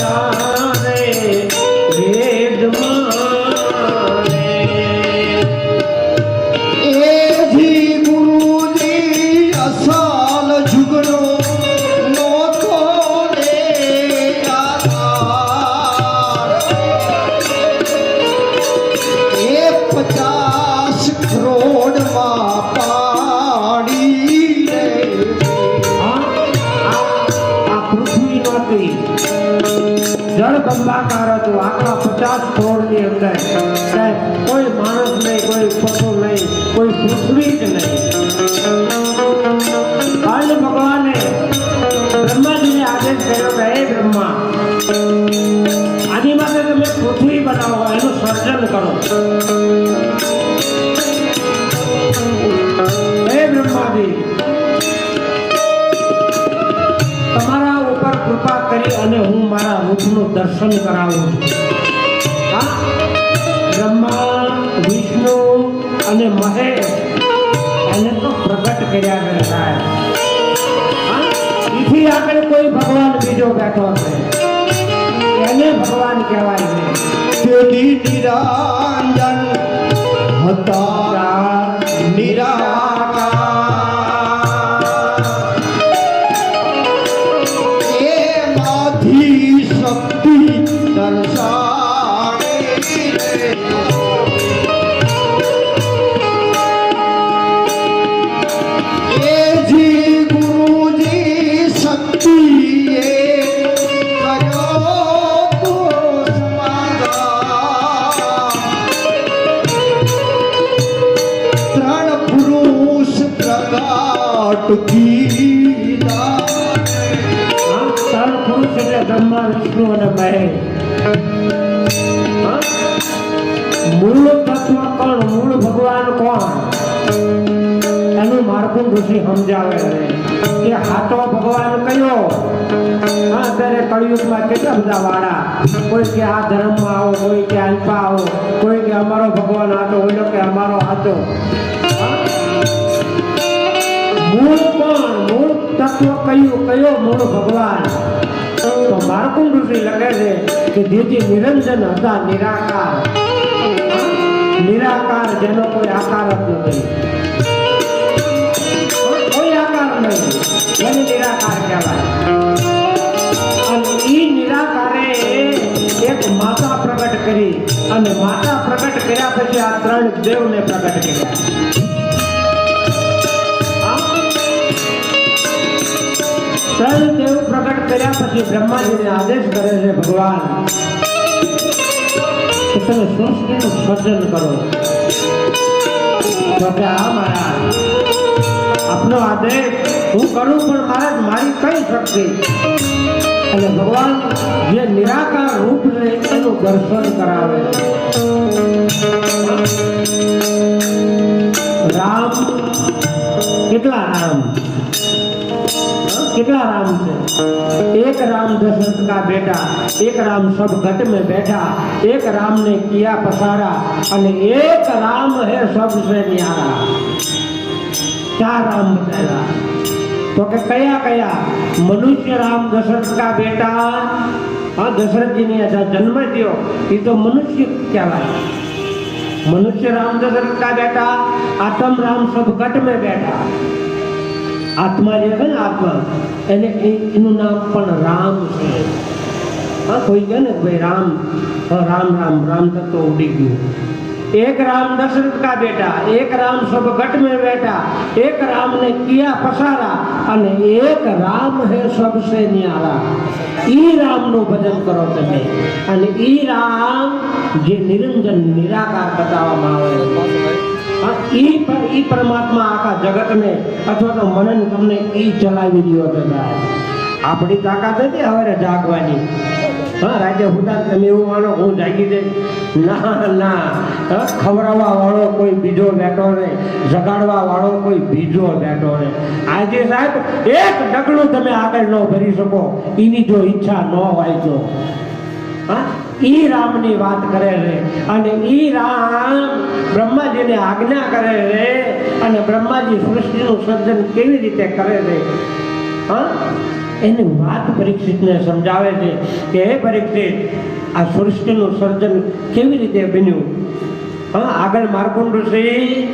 아 જળ બંબાકાર હતું આખા પચાસ કરોડની અંદર સાહેબ, કોઈ માણસ નહીં, કોઈ પશુ નહીં, કોઈ પૃથ્વી જ નહીં. કાલે ભગવાને બ્રહ્માજીને આદેશ કર્યો કે, હે બ્રહ્મા, આની માટે તમે પૃથ્વી બનાવો, એનું સર્જન કરો. હું મારા રૂપનું દર્શન કરાવું છું. હા? બ્રહ્મા વિષ્ણુ અને મહેશ એને તો પ્રગટ કર્યા કરતા એથી આગળ કોઈ ભગવાન બીજો બેઠો છે. એને ભગવાન કહેવાય છે. નિરાંજન હતા નિરાકાર শক্তি তার সা બ્રહ્મા વિષ્ણુ અને મહેશ મૂળ તત્વ કોણ? મૂળ ભગવાન કોણ? એનું માર્ગું ઋષિ સમજાવે કે હાથો ભગવાન કયો? અત્યારે કળિયુગમાં કેટલા બધા વાળા કોઈ કે આ ધર્મમાં આવો, કોઈ કે અલ્પા આવો, કોઈ કે અમારો ભગવાન હાથો ઓલો કે અમારો હાથો? મૂળ કોણ? મૂળ તત્વ કયું? કયો મૂળ ભગવાન? માર્કુંડ ઋષિ લખે છે કે જેથી નિરંજન હતા, નિરાકાર. નિરાકાર જેનો કોઈ આકાર જ નથી. કોઈ આકાર નહીં. એને નિરાકાર કહેવાય. અને એ નિરાકારે એક માતા પ્રગટ કરી. અને માતા પ્રગટ કર્યા પછી આ ત્રણ દેવને પ્રગટ કર્યા. ત્રણ દેવ પ્રગટ કર્યા પછી બ્રહ્માજીને આદેશ કરે છે, ભગવાન, કે તમે સૃષ્ટિનું સર્જન કરો. તો કે આપનો આદેશ હું કરું, પણ મારા મારી કઈ શક્તિ? અને ભગવાન જે નિરાકાર રૂપ લે, એનું દર્શન કરાવે. રામ, કેટલા રામ? कितना राम से। एक राम दशरथ का बेटा, एक राम सब घट में बैठा, एक राम ने किया पसारा और एक राम है सबसे न्यारा क्या राम बताएगा? तो के कया कया, मनुष्य राम दशरथ का बेटा। हाँ दशरथ जी ने ऐसा जन्म दियो, ये तो मनुष्य क्या बात मनुष्य राम दशरथ का बेटा, आत्म राम सब घट में बैठा। આત્મા જે છે ને આત્મા એને એ- એનું નામ પણ રામ છે હા કોઈ કહે ને કે ભાઈ રામ હા, રામ રામ રામ તત્વ ઉડી ગયું एक राम दशरथ का बेटा एक राम सब घट में बैठा एक राम ने किया पसारा અને એક રામ હે સબસે ન્યારા ઈ રામનું ભજન કરો તમે અને ઈ રામ જે નિરંજન નિરાકાર બતાવવામાં આવે છે હા, ઈ પર ઈ પરમાત્મા આખા જગતને અથવા તો મનન તમને ઈ ચલાવી રહ્યો છે આપણી તાકાત હતી હવે જાગવાની. હા, રાજે હુદા તમે એવું માનો, હું જાગી દે ના ના. ખવડાવવા વાળો કોઈ બીજો બેઠો ને જગાડવા વાળો કોઈ બીજો બેઠો ને આજે સાહેબ, એક ડગલું તમે આગળ ન ભરી શકો. એની જો ઈચ્છા ન હોય તો. હા? ઈ રામની વાત કરે છે. અને ઈ રામ બ્રહ્માજીને આજ્ઞા કરે છે અને બ્રહ્માજી સૃષ્ટિનું સર્જન કેવી રીતે કરે છે? હા? એની વાત પરીક્ષિતને સમજાવે છે કે, હે પરીક્ષિત, આ સૃષ્ટિનું સર્જન કેવી રીતે બન્યું? હા, આગળ માર્કુંડ ઋષિ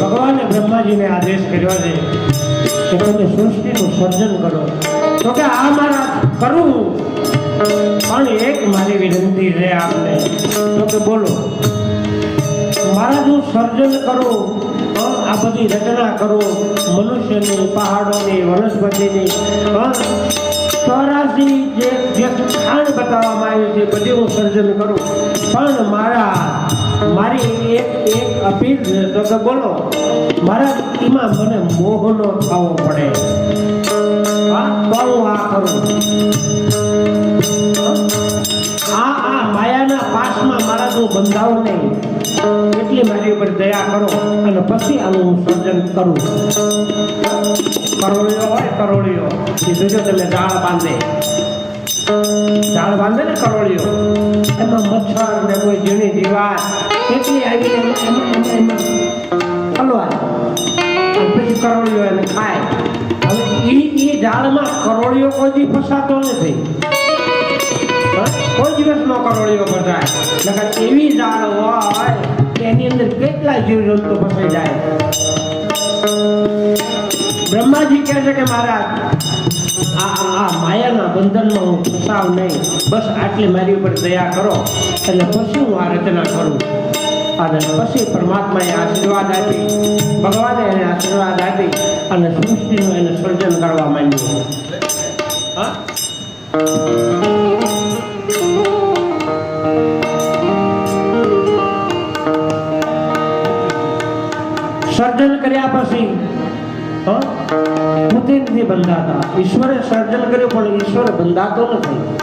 ભગવાને બ્રહ્માજીને આદેશ કર્યો છે કે તમે સૃષ્ટિનું સર્જન કરો. તો કે આ મારા કરું. પણ એક મારી વિનંતી છે આપને. તો કે બોલો, મારા જો સર્જન કરું આ બધી રચના કરું, મનુષ્યની પહાડોની, વનસ્પતિની ચોરાસી જે જે ખાણ બતાવવામાં આવ્યું છે, બધી હું સર્જન કરું. પણ મારા મારી એક એક અપીલ છે. તો કે બોલો, મારા એમાં મને મોહનો થવો પડે. હા? તો આ કરું આ આ માયાના પાસમાં મારા તું બંધાવ નહીં. એટલી મારી ઉપર દયા કરો અને પછી આનું હું સર્જન કરું. કરોળીઓ હોય, કરોળીઓ. એ જોજો તમે જાળ બાંધે. જાળ બાંધે ને કરોળીઓ. એમાં મચ્છર ને કોઈ ઝીણી દીવાર કેટલી આવી અને પછી કરોળિયો એને ખાય હવે ઈ એ ઝાડમાં કરોળિયો કોઈ દી ફસાતો નથી? કોઈ દિવસ નો કરોળિયો ફસાય નકર એવી ઝાડ હોય કે એની અંદર કેટલા જીવજંતુ ફસાઈ જાય બ્રહ્માજી કહે છે કે મહારાજ આ માયાના બંધનમાં હું ફસાવ નહીં બસ આટલી મારી ઉપર દયા કરો. એટલે પછી હું આ રચના કરું. અને પછી પરમાત્માએ આશીર્વાદ આપી, ભગવાને એને આશીર્વાદ આપી અને સૃષ્ટિનું એને સર્જન કરવા માંડ્યું. હા? સર્જન કર્યા પછી પોતે નથી બંધાતા. ઈશ્વરે સર્જન કર્યું, પણ ઈશ્વર બંધાતો નથી.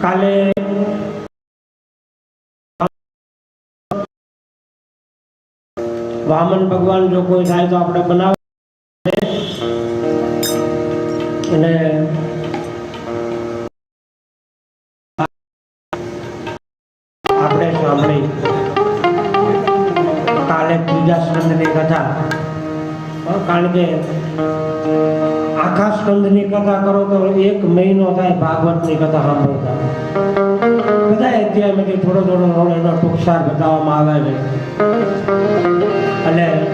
કાલે વામન ભગવાન જો કોઈ થાય તો આપણે બનાવ અને આપણે સાંભળી. કાલે ત્રીજા સ્કંદની કથા કારણ કે સ્કંદની કથા કરો તો એક મહિનો થાય ભાગવતની કથા સાંભળતા. બધા અધ્યાયમાંથી થોડો થોડો એનો ટૂંકસાર બતાવવામાં આવે છે. અને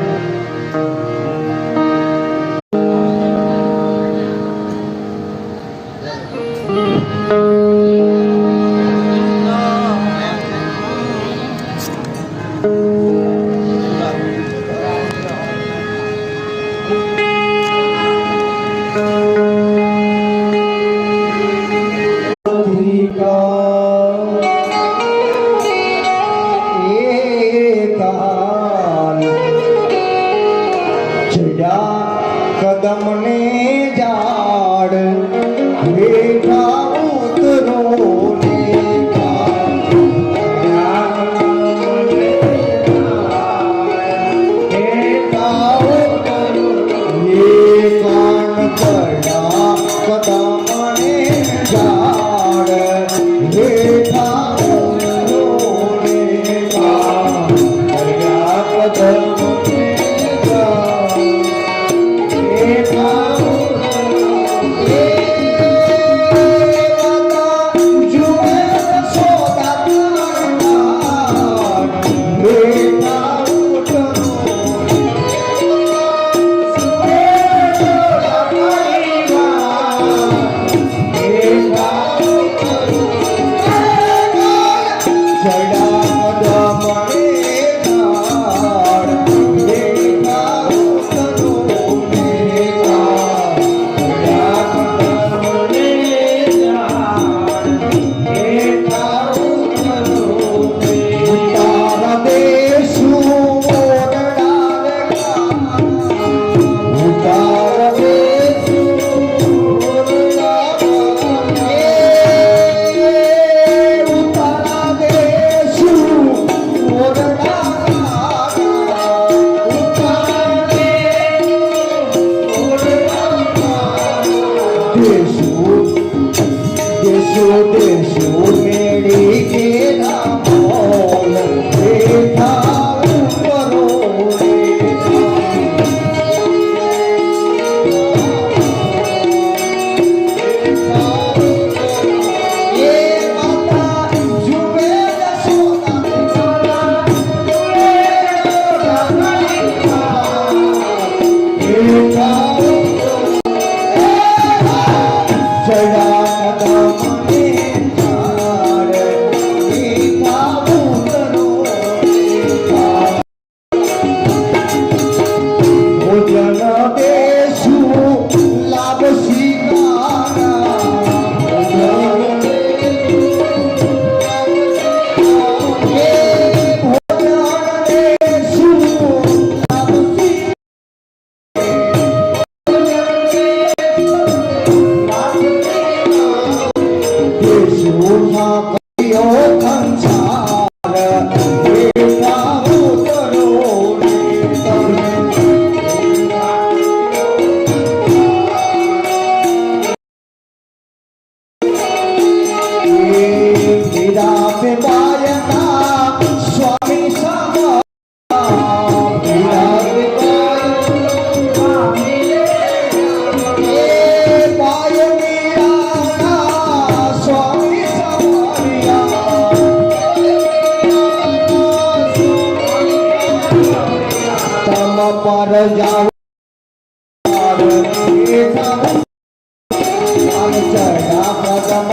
ಜಯ ಪ್ರಥಮ